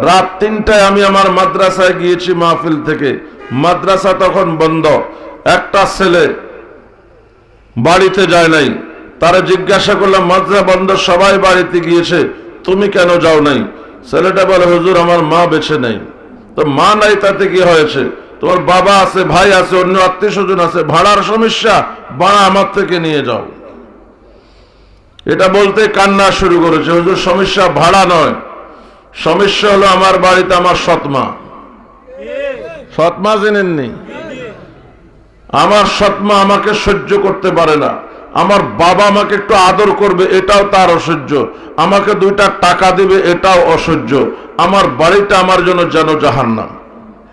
রাত তিনটায় আমি আমার মাদ্রাসায় গিয়েছি মাহফিল থেকে। মাদ্রাসা তখন বন্ধ। একটা ছেলে বাড়িতে যায় নাই। তারা জিজ্ঞাসা করলাম, মাদ্রাসা বন্ধ, সবাই বাড়িতে গিয়েছে, তুমি কেন যাও নাই? ছেলেটা বলে, হুজুর, আমার মা বেছে নেই। তো মা নাই, তাতে কি হয়েছে? তোমার বাবা আছে, ভাই আছে, অন্য আত্মীয় স্বজন আছে, ভাড়ার সমস্যা ভাড়া আমার থেকে নিয়ে যাও। এটা বলতে কান্না শুরু করেছে। হুজুর, সমস্যা ভাড়া নয়। সমস্যা হলো আমার বাড়িতে আমার সৎমা। সৎমা জেনেননি? আমার সৎমা আমাকে সহ্য করতে পারে না। আমার বাবা আমাকে একটু আদর করবে, এটাও তার অসহ্য। আমাকে দুইটা টাকা দিবে, এটাও অসহ্য। আমার বাড়িটা আমার জন্য যেন জাহান্নাম।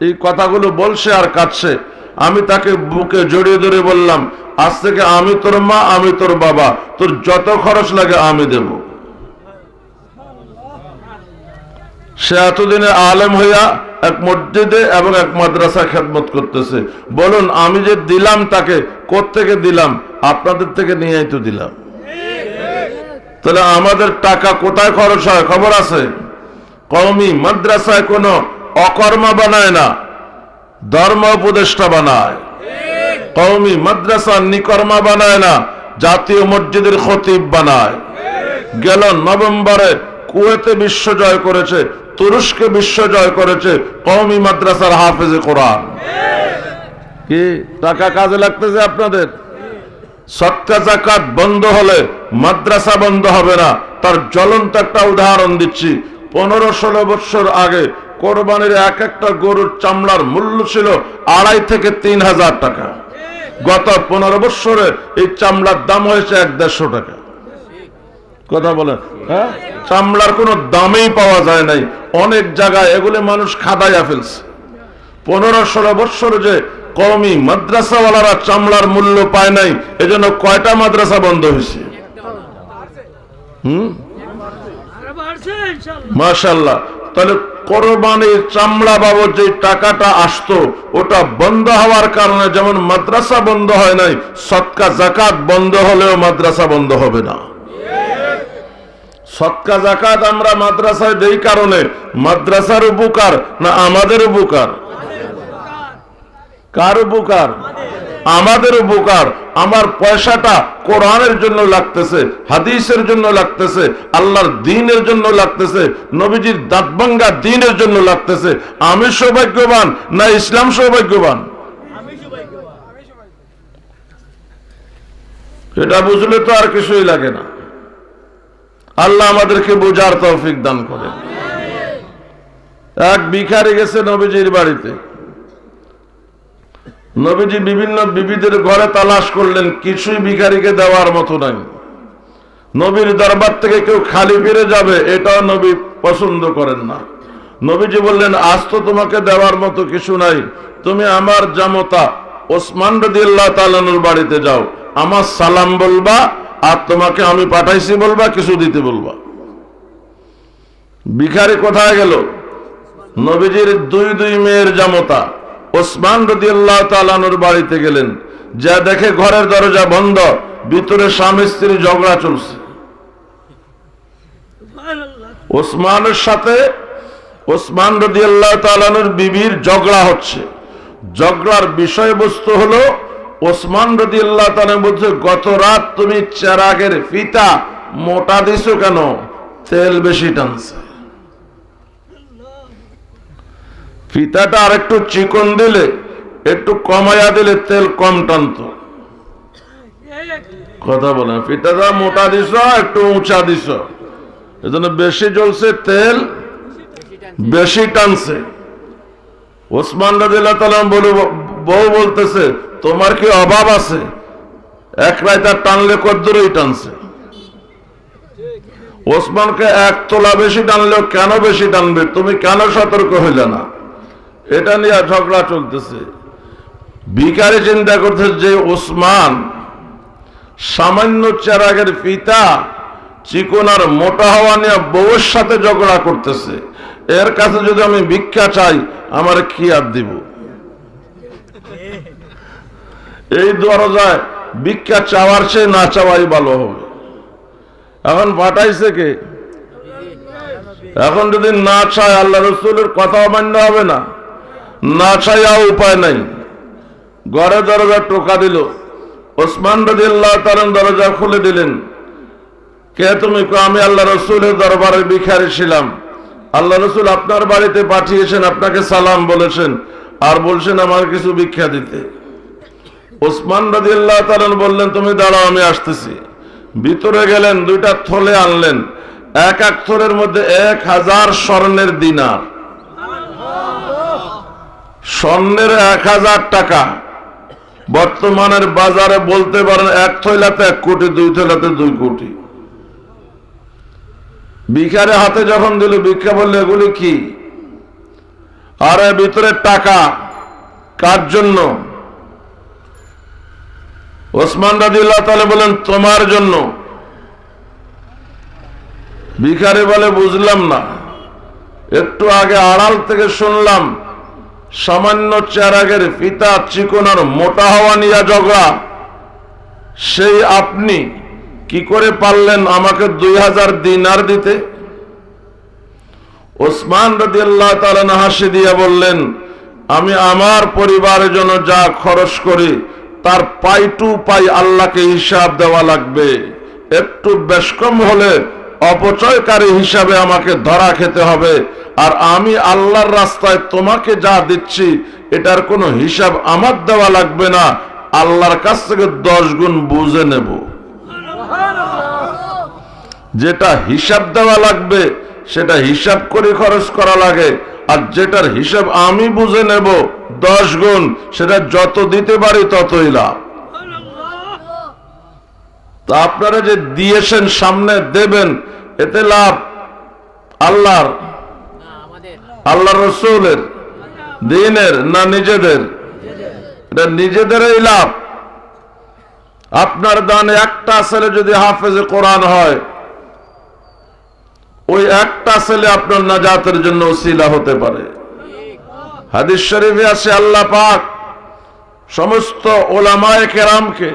এই কথাগুলো বলছে আর কাটছে আমি তাকে বুকে জড়িয়ে ধরে বললাম, আজ থেকে আমি তোর মা, আমি তোর বাবা। তোর যত খরচ লাগে আমি দেব। সে এতদিনে আলেম হইয়া এক মসজিদে এবং এক মাদ্রাসা খেদমত করতেছে। বলুন, আমি যে দিলাম তাকে থেকে দিলাম? আপনাদের থেকে নিয়েই তো দিলাম। তাহলে আমাদের টাকা কোথায় খরচ হয়? খবর আছে? কওমি, মাদ্রাসায় কোনো অকর্মা বানায় না, ধর্ম উপদেষ্টা বানায়। কওমি মাদ্রাসা নিকর্মা বানায় না, জাতীয় মসজিদের খতিব বানায়। গেল নভেম্বরে কুয়েতে বিশ্ব জয় করেছে তুরস্কে বিশ্ব জয় করেছে কওমি মাদ্রাসার হাফেজে কোরআন। কি? টাকা কাজে লাগতেছে আপনাদের? সৎকা জাকাত বন্ধ হলে মাদ্রাসা বন্ধ হবে না। তার জ্বলন্ত একটা উদাহরণ দিচ্ছি। পনেরো ষোলো বছর আগে কোরবানির এক একটা গরুর চামড়ার মূল্য ছিল আড়াই থেকে তিন হাজার টাকা। গত পনেরো বছরে এই চামড়ার দাম হয়েছে এক দেড়শো টাকা। কথা বলেন হ্যাঁ? চামড়ার কোনো দামেই পাওয়া যায় নাই। অনেক জায়গায় এগুলো মানুষ খাদাইয়া ফেলছে। পনেরো ষোলো বৎসর যে কমই মাদ্রাসাওয়ালারা চামড়ার মূল্য পায় নাই, এজন্য কয়টা মাদ্রাসা বন্ধ হয়েছে? তাহলে কোরবানির চামড়া বাবদ যে টাকাটা আসতো, ওটা বন্ধ হওয়ার কারণে যেমন মাদ্রাসা বন্ধ হয় নাই, সৎকা জাকাত বন্ধ হলেও মাদ্রাসা বন্ধ হবে না। সৎকা জাকাত আমরা মাদ্রাসায় দেই কারণে মাদ্রাসার উপকার না আমাদের উপকার? কার উপকার? আমাদের উপকার। আমার পয়সাটা কোরআনের জন্য লাগতেছে, হাদিসের জন্য লাগতেছে, আল্লাহর দিনের জন্য লাগতেছে, নবীজির দাঁতভাঙ্গা দিনের জন্য লাগতেছে। আমি সৌভাগ্যবান না ইসলাম সৌভাগ্যবান? এটা বুঝলে তো আর কিছুই লাগে না। আল্লাহ আমাদেরকে বোঝার তৌফিক দান করে। এক ভিখারি গেছে নবীজির বাড়িতে। নবীজি বিভিন্ন বিবিদের ঘরে তালাশ করলেন, কিছুই ভিখারিকে দেওয়ার মতো নাই। নবীর দরবার থেকে কেউ খালি ফিরে যাবে, এটাও নবী পছন্দ করেন না। নবীজি বললেন, আজ তো তোমাকে দেওয়ার মতো কিছু নাই। তুমি আমার জামতা ওসমান রদিল্লাহ তালানুর বাড়িতে যাও। আমার সালাম বলবা আর তোমাকে আমি পাঠাইছি বলবা, কিছু দিতে বলবা। ভিখারি কোথায় গেল? নবীজির দুই দুই মেয়ের জামতা। ওসমান রদিয়াল্লাহ বাড়িতে গেলেন। যা দেখে ঘরের দরজা বন্ধ, ভিতরে স্বামী স্ত্রী ঝগড়া চলছে। ওসমানের সাথে ওসমান রদিয়াল্লাহ তালানুর বিবির ঝগড়া হচ্ছে। ঝগড়ার বিষয়বস্তু হলো ওসমান রদিয়াল্লাহ তালা বলছে, গত রাত তুমি চেরাগের ফিতা মোটা দিছো কেন? তেল বেশি টানছে। ফিতাটা আর একটু চিকন দিলে, একটু কমাইয়া দিলে তেল কম টানত। কথা বলেন, ফিতাটা মোটা দিছ, একটু উঁচা দিছ। এজন্য বেশি জ্বলছে তেল, বেশি টানছে। ওসমান রাজিল্লাহ তালাম বলে বউ বলতেছে তোমার কি অভাব আছে? এক রায়তা টানলে কদ্দুরই টানছে। ওসমানকে এক তোলা বেশি টানলেও কেন বেশি টানবে? তুমি কেন সতর্ক হইলে না? এটা নিয়ে ঝগড়া চলতেছে। ভিকারি চিন্তা করতেছে যে ওসমান সামান্য চেরাগের পিতা চিকন আর মোটা হওয়া নিয়ে বউয়ের সাথে ঝগড়া করতেছে। এর কাছে যদি আমি ভিক্ষা চাই, আমার কি আর দিব? এই দরজায় ভিক্ষা চাওয়ার চেয়ে না চাওয়াই ভালো হবে। এখন পাঠাইছে কে? এখন যদি না চায়, আল্লাহ রসুলের কথা অমান্য হবে না। না চাইয়া উপায় নাই। ঘরে দরজা টোকা দিল। ওসমান রাজি আল্লাহ তালেন দরজা খুলে দিলেন। কে তুমি? আমি আল্লাহ রসুলের দরবারে ভিখারি ছিলাম। আল্লাহ রসুল আপনার বাড়িতে পাঠিয়েছেন, আপনাকে সালাম বলেছেন, আর বলছেন আমার কিছু ভিক্ষা দিতে। ওসমান রাজি আল্লাহ তালেন বললেন, তুমি দাঁড়াও, আমি আসতেছি। ভিতরে গেলেন, দুইটা থলে আনলেন, এক এক থলের মধ্যে এক হাজার স্বর্ণের দিনার। স্বর্ণের এক হাজার টাকা। বর্তমানের বাজারে বলতে পারেন, এক থৈলাতে এক কোটি, দুই থৈলাতে দুই কোটি। ভিখারে হাতে যখন দিল, ভিক্ষা বললে, এগুলি কি? আর, ভিতরে টাকা। কার জন্য? ওসমান রাজিউল্লাহ তাহলে বলেন, তোমার জন্য ভিখারি বলে বুঝলাম না। একটু আগে আড়াল থেকে শুনলাম, সামান্য চেরাগের পিতা চিকনার মোটা হওয়া নিয়ে ঝগড়া। সেই আপনি কি করে পারলেন আমাকে দুই হাজার দিনার দিতে? ওসমান রদি আল্লাহ হাসি দিয়ে বললেন, আমি আমার পরিবারের জন্য যা খরচ করি তার পাই টু পাই আল্লাহকে হিসাব দেওয়া লাগবে। একটু বেশ কম হলে অপচয়কারী হিসাবে আমাকে ধরা খেতে হবে। আর আমি আল্লাহর রাস্তায় তোমাকে যা দিচ্ছি, এটার কোনো হিসাব আমার দেওয়া লাগবে না। আল্লাহর কাছ থেকে দশ গুণ বুঝে নেব। যেটা হিসাব দেওয়া লাগবে, সেটা হিসাব করে খরচ করা লাগে। আর যেটার হিসাব আমি বুঝে নেব দশ গুণ, সেটা যত দিতে পারি ততই লাভ। তা আপনারা যে দিয়েছেন, সামনে দেবেন, এতে লাভ আল্লাহর? আল্লাহ রসুলের? দিনের না নিজেদের? এটা নিজেদেরই লাভ। আপনার দানে একটা ছেলে যদি হাফেজে কোরআন হয়, ওই একটা ছেলে আপনার নাজাতের জন্য ওসিলা হতে পারে। হাদিস শরীফে আছে আল্লাহ পাক সমস্ত ওলামায়ে কেরামকে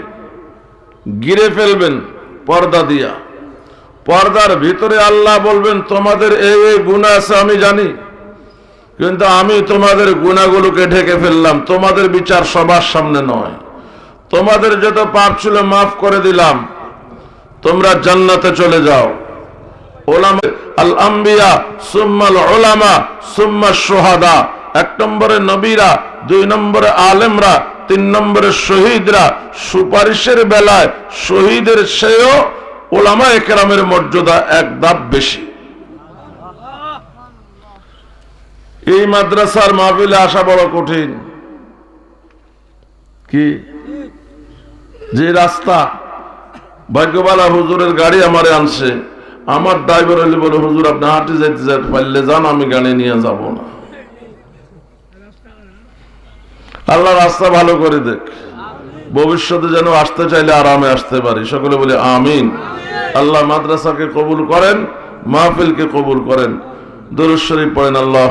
গিরে ফেলবেন, পর্দা দিয়া। পর্দার ভিতরে আল্লাহ বলবেন, তোমাদের এই এই গুণা আছে, আমি জানি। কিন্তু আমি তোমাদের গুণাগুলোকে ঢেকে ফেললাম। তোমাদের বিচার সবার সামনে নয়। তোমাদের যত পাপ ছিল মাফ করে দিলাম। তোমরা জান্নাতে চলে যাও। ওলামা আল আম্বিয়া সুম্মাল ওলামা সুম্মা সোহাদা এক নম্বরে নবীরা, দুই নম্বরে আলেমরা, তিন নম্বরে শহীদরা। সুপারিশের বেলায় শহীদের সেও ওলামা একরামের মর্যাদা এক ধাপ বেশি। এই মাদ্রাসার মাহফিলে আসা বড় কঠিন। কি? যে রাস্তা, ভাগ্যবালা হুজুরের গাড়ি আমারে আনছে। আমার ড্রাইভার হলে বলে, হুজুর, আপনি হাঁটে যেতে যেতে পারলে যান, আমি গাড়ি নিয়ে যাব না। আল্লাহ রাস্তা ভালো করে দেখ। ভবিষ্যতে যেন আসতে চাইলে আরামে আসতে পারি। সকলে বলে আমিন। আল্লাহ মাদ্রাসাকে কবুল করেন মাহফিল কে কবুল করেন। দুরুশ্বরী পড়েন, আল্লাহ